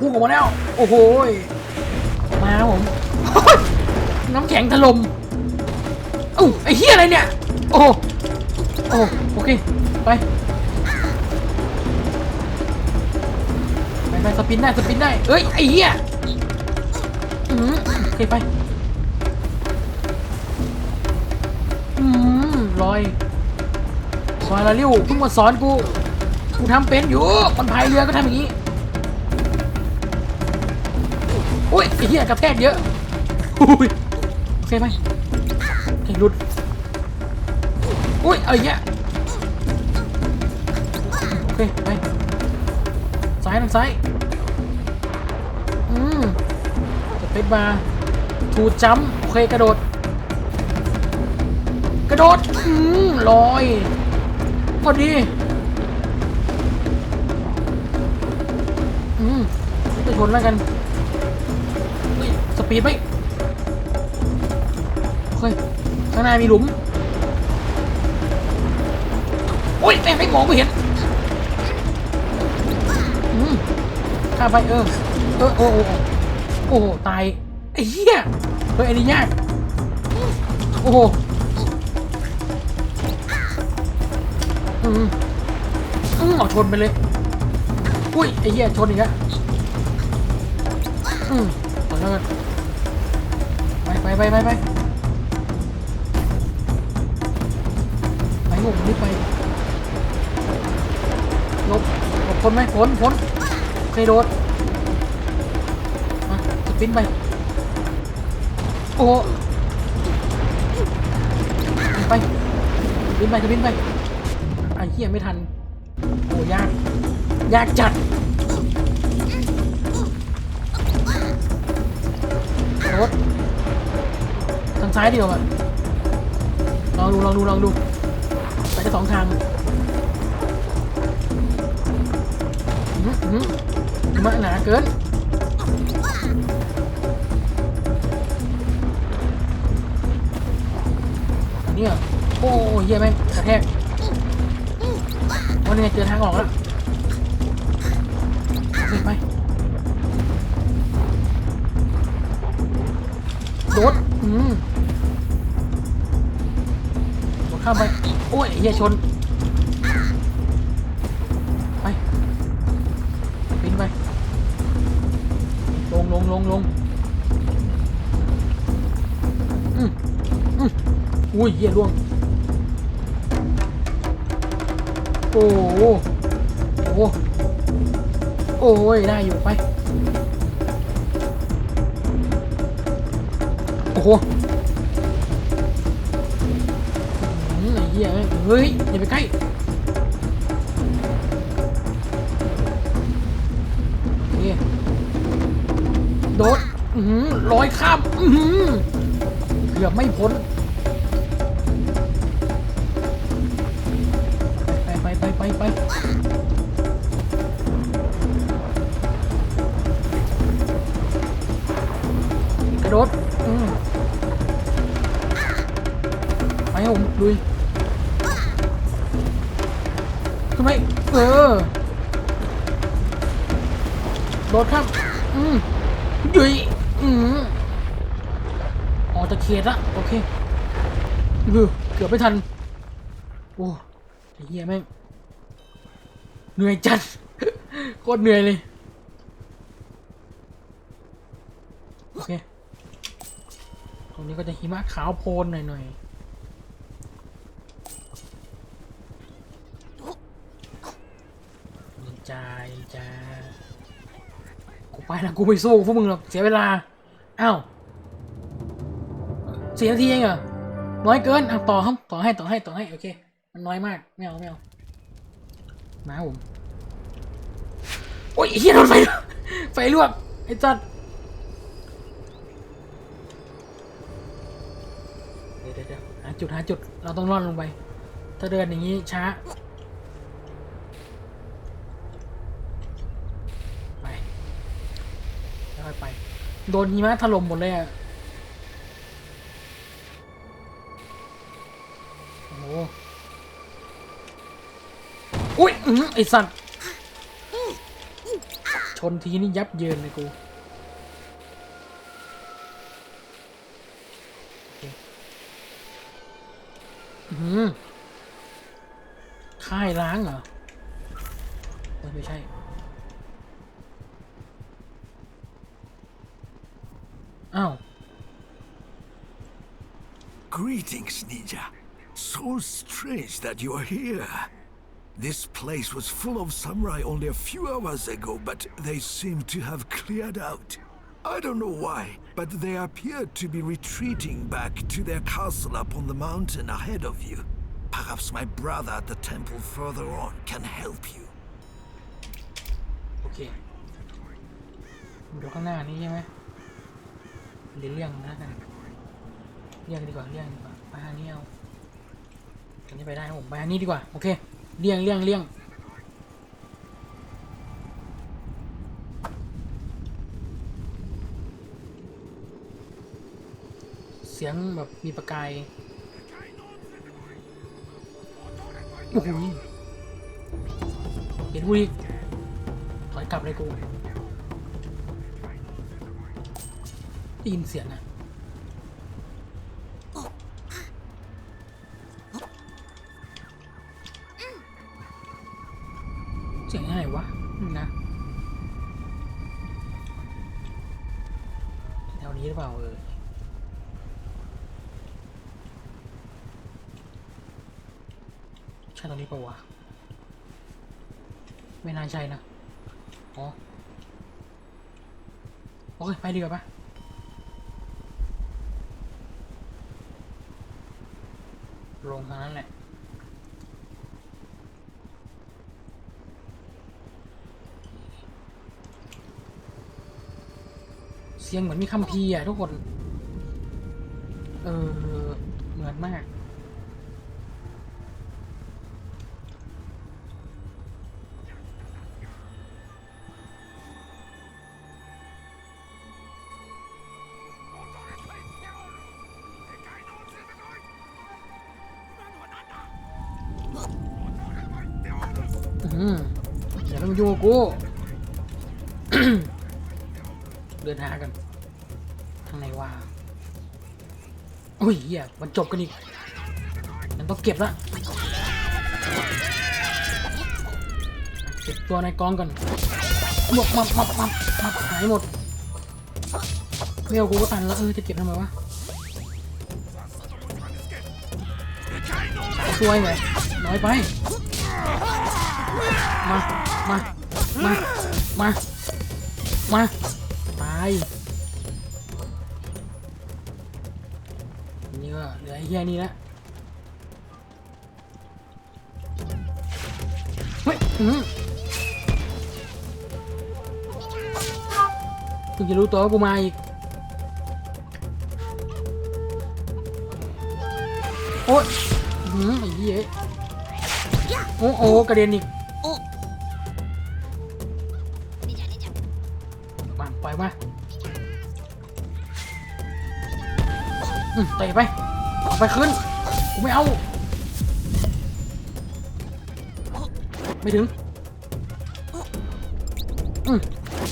พุ่งออกมาแล้ว โอ้โหมาครับผม น้ำแข็งถล่มเอ้ไอ้เหี้ยอะไรเนี่ย โอ้โอ้โอเค ไป ไปไปสปินได้สปินได้เอ้ย ไอ้เหี้ยอืมโอเคไปอืมลอยซอยละริ้วเพิ่งมาสอนกู กูทำเป็นอยู่คนพายเรือก็ทำอย่างนี้ อุ้ยไอ้เหี้ยกระแทกเยอะอุ้ยโอเคไหมโอเคหลุดอุ้ยไอ้เหี้ยโอเคไปซ้ายทางซ้ายอืมสเปซบาร์ทูจัมป์โอเคกระโดด กระโดดอืมลอยพอดีอืมไปชนแล้วกันเฮ้ย สปีดไหมโอเคข้างหน้ามีหลุม โอ้ยแม่ไม่มองไม่เห็นอืมข้าไปเออเออโอ้โอ้โอ้โหตายไอ้เหี้ยเฮ้ยอันนี้ยากโอ้โหอืมอืมเอาชนไปเลยอุ้ยไอ้เหี้ยชนอีกแล้วอืมขอแล้วกัน ไปไปไปไปไปไปหุ่มรีบไปหลบหลบพ้นไหมพ้นพ้นเคยโดดมาสปินไป โอ้ไปบินไปจะบินไปไอ้เหี้ยไม่ทัน โอ้ยาก ยากจัด ซ้ายดีกว่าลองดูลองดูลองดูไปได้สองทางอื้อหืมะหนาเกินเนี่ยโอ้ยเหี้ยแม่งกระแทกวันนี้เจอทางออกแล้วไปไปโดดอืม ข้ามไป โอ้ยเหี้ยชน ไปปีนไป ลงลงลงลงอืมอืมอุ้ยเหี้ยล่วง โอ้โหโอ้โหโอ้ยได้อยู่ไป โอ้โห หี้ยเฮ้ยอย่าไปใกล้นี่โดดอื้อหือลอยข้ามอื้อหือเกือบไม่พ้น ไปไปไปไปไปกระโดด อเกือบไม่ทัน โอ้ไอ้เหี้ยแม่ง เหนื่อยจัด โคตรเหนื่อยเลย โอเค ตรงนี้ก็จะหิมะขาวโพลนหน่อยๆนินจานินจากูไปแล้วกูไม่สู้พวกมึงหรอกเสียเวลา อ้าวสี่นาทีเองเหรอ น้อยเกินอะต่อครับต่อให้ต่อให้ต่อให้โอเค มันน้อยมากไม่เอาไม่เอามาผมโอ้ยเฮียโดนไฟลวกไฟลวกไอ้จัดเดี๋ยวเดี๋ยวหาจุดหาจุดเราต้องร่อนลงไป ถ้าเดินอย่างนี้ช้าไปค่อยไป โดนหิมะถล่มหมดเลยอะ ไอสัตว์ ชนทีนี่ยับเยินเลยกูคอื้อหือค่ายล้างเหรอ ไม่ใช่อ้าว Greetings, Ninja. So strange that you are here. This place was full of samurai only a few hours ago, but they seem to have cleared out. I don't know why, but they appear to be retreating back to their castle up on the mountain ahead of you. Perhaps my brother at the temple further on can help you. โอเคดูข้างหน้านี้ใช่ไหมเดี๋ยวเลี่ยงนะกันเลี่ยงดีกว่าเลี่ยงดีกว่าไปทางนี้เอาอันนี้ไปได้ครับผมไปทางนี้ดีกว่า โอเค เลี่ยงเลี่ยงเลี่ยงเสียงแบบมีประกายโอ้โหเห็นกูอีกถอยกลับเลยกูได้ยินเสียงอะ นี้หรือเปล่าเออใช่ตรงนี้ปล่าวะไม่น่าใช่นะอ๋อโอเคไปดีกว่าปะลงทางนั้นแหละ เสียงเหมือนมีคัมภีร์อะทุกคน เออ เหมือนมาก อืมอย่าต้องยุ่งกับกู เดินหากันทางไหนวะอุ้ยเหี้ยมันจบกันอีกมันต้องเก็บละเก็บตัวในกองก่อนหมดมับมับมับมับหายหมดเมียวกูก็ตันแล้วเออจะเก็บทำไมวะช่วยไงน้อยไป มา มา มา มา มา นี่ก็เหลือไอ้เฮียนี่ละเฮ้ยอืมเพิ่งจะรู้ตัวว่ากูมาอีก โอ๊ยอืมไอ้เหี้ยโอ้โอ้กระเด็นอีก มาปล่อยมาอืมเตะไปเอาไปขึ้นกูไม่เอา ไม่ถึงอืม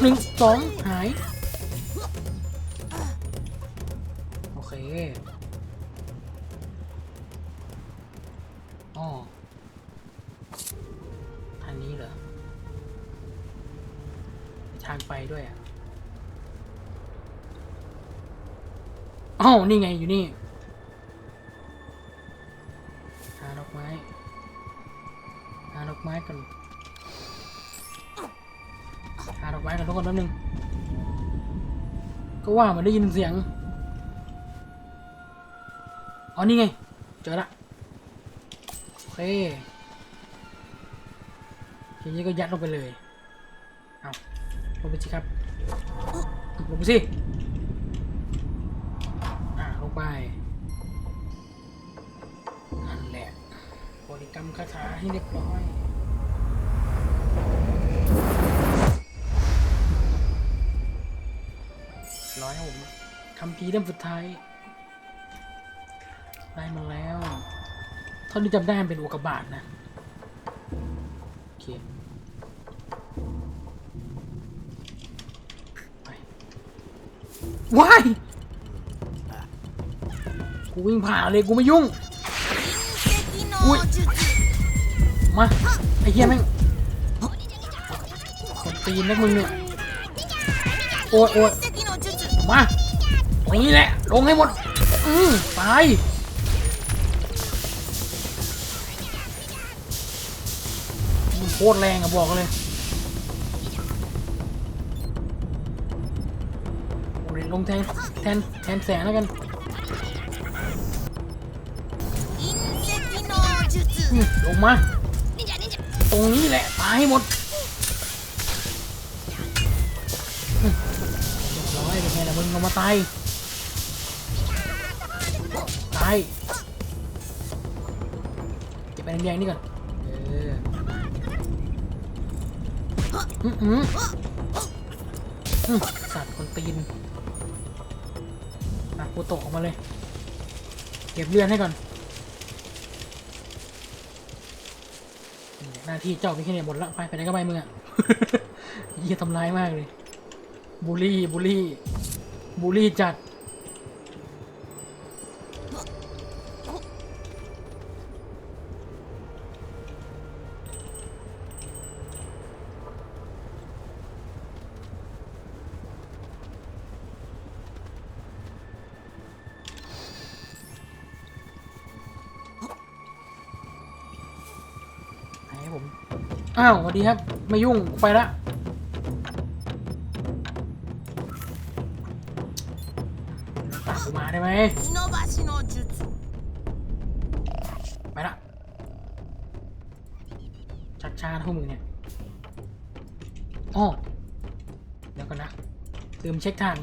หนึ่งสองหาย โอเคอ๋อทางนี้เหรอ ทางไปด้วยอะ อ้าวนี่ไงอยู่นี่หาดอกไม้หาดอกไม้กันหาดอกไม้กันทุกคนแป๊บนึงก็ว่ามือนได้ยินเสียงอ๋อนี่ไง เจอละโอเคทีนี้ก็ยัดลงไปเลย เอาลงไปสิครับ ลงไปสิ ไป นั่นแหละบริกรรมคาถาให้เรียบร้อยร้อยผมคำพีเล่มสุดท้าย ได้มาแล้ว เท่าที่จำได้เป็นอุกาบาตนะ โอเคว้าย กูวิ่งผ่าเลยกูไม่ยุ่งอุ้ยมาไอ้เหี้ยแม่งคนตีนนักมึงเนี่ยโอ้ยโอ้ยมาตรงนี้แหละลงให้หมดอืมตายมันโคตรแรงอะบอกเลยลงแทนแทนแทนแสงแล้วกัน ลงมา ตรงนี้แหละตายให้หมดเรียบร้อยเป็นไงล่ะมึงเอามาตาย ตาย เก็บไปแดงๆนี่ก่อน เอออือืมอืมสัตว์คนตีนอะกูตกออกมาเลย เก็บเลือดให้ก่อน นี่แหละหน้าที่เจ้ามีแค่นี้หมดละไปไปไหนก็ไปมึงอะเยี่ยทำร้ายมากเลยบูลลี่บูลลี่บูลลี่จัด อ้าวสวัสดีครับ ไม่ยุ่งไปละตัมกมาได้ไหมไปละชักชาพวกมึงเนี่ยอ๋อเดี๋ยวกันนะลืมเช็คทาง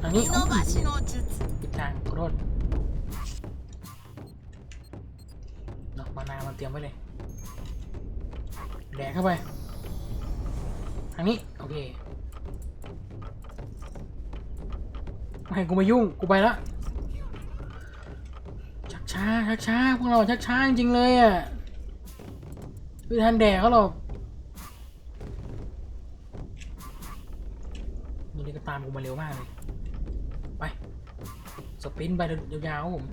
ทางนี้ปิดทางขอโท มานามันเตรียมไว้เลยแดกเข้าไป ทางนี้ โอเคไม่ให้กูมายุ่ง กูไปละชักช้าชักช้าพวกเราชักช้าจริงเลยอะไม่ทันแดกเขาหรอกนี่นี่ก็ตามกูมาเร็วมากเลย ไป สปินไปยาวๆผม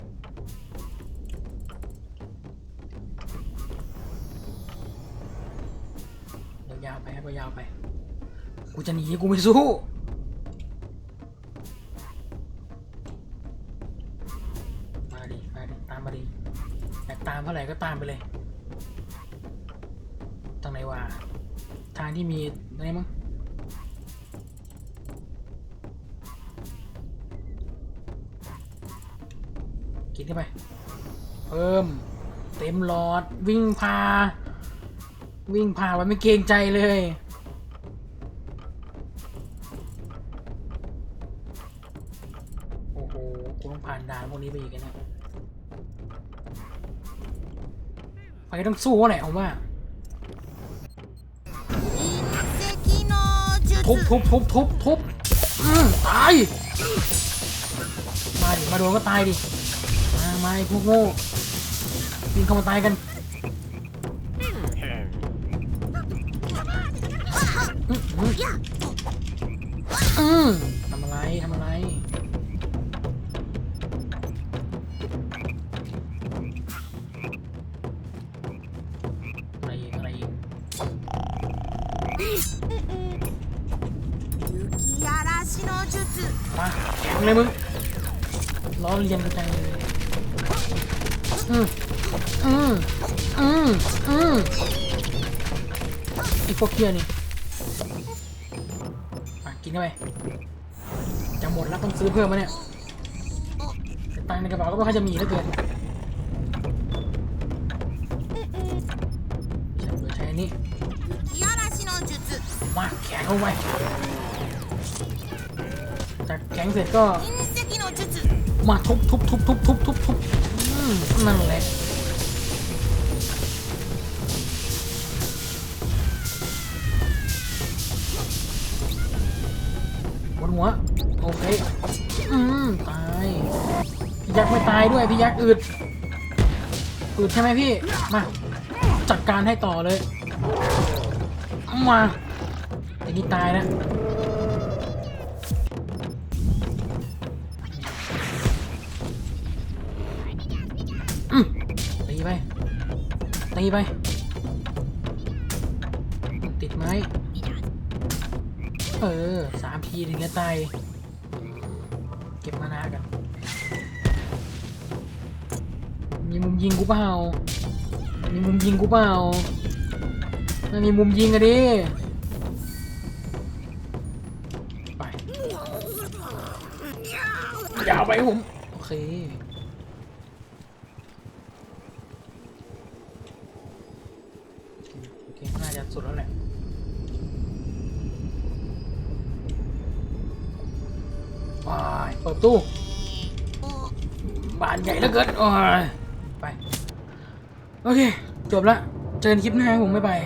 ยาวไปครับยาวไป กูจะหนีกูไม่สู้ มาดิ มาดิ ตามมาดิอยากตามเท่าไหร่ก็ตามไปเลยทางไหนวะ ทางที่มีอะไรมั้งกินเข้าไป เพิ่ม เต็มหลอดวิ่งพา วิ่งผ่านมันไม่เกรงใจเลย โอ้โหต้องผ่านด่านพวกนี้ไปอีกนะไปต้องสู้แหละผมว่า ทุบทุบทุบทุบทุบตาย มาดิ มาโดนก็ตายดิ มาไม้พวกโง่วิ่งเข้ามาตายกัน อืมทำอะไร ทำอะไร อะไรอีก อะไรอีก 雪嵐の術 มาแข็งเลยมึงล้อเลียนกันจังเลยอืมอืมอืมอืมไอ้พวกเคียนี่อ่ะ ินเข้าไปจะหมดแล้วต้องซื้อเพิ่มมาเนี่ยตังในกระเป๋าก็ไม่ค่อยจะมีแล้วเกินใช้ใช้นี่มาแข็งเข้าไว้จากแข็งเสร็จก็มาทุบทุบทุบทุบทุบทุบทุบนั่นแหละ ว โอเค อืมตาย พี่ยักษ์ไม่ตายด้วย พี่ยักษ์อืด อืดใช่ไหมพี่ มา จัดการให้ต่อเลย มาไอ้นี่ตายนะตีไป ตีไป ติดไหมเออสาม ทีถึงจะตาย เก็บมานากัน มีมุมยิงกูเปล่า มีมุมยิงกูเปล่ามันมีมุมยิงอะดิไปยาวไปผม โอเค ประตู้บ้านใหญ่เหลือเกินโอ้ยไป โอเค จบละ เจอคลิปหน้าผมบ๊ายบาย